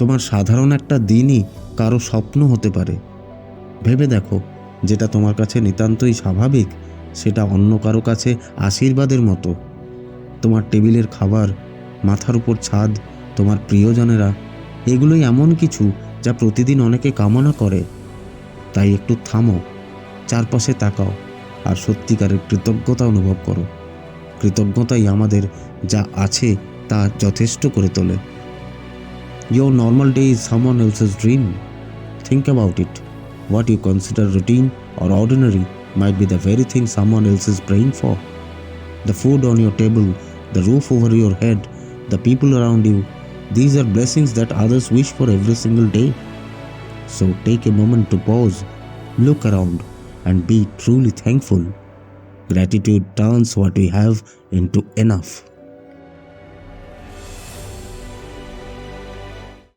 তোমার সাধারণ একটা দিনই কারও স্বপ্ন হতে পারে। ভেবে দেখো, যেটা তোমার কাছে নিতান্তই স্বাভাবিক, সেটা অন্য কারও কাছে আশীর্বাদের মতো। তোমার টেবিলের খাবার, মাথার উপর ছাদ, তোমার প্রিয়জনেরা, এগুলোই এমন কিছু যা প্রতিদিন অনেকে কামনা করে। তাই একটু থামো, চারপাশে তাকাও, আর সত্যিকারের কৃতজ্ঞতা অনুভব করো। কৃতজ্ঞতাই আমাদের যা আছে তা যথেষ্ট করে তোলে। Your normal day is someone else's dream. Think about it. What you consider routine or ordinary might be the very thing someone else is praying for. The food on your table, the roof over your head, the people around you, these are blessings that others wish for every single day. So take a moment to pause, look around, and be truly thankful. Gratitude turns what we have into enough.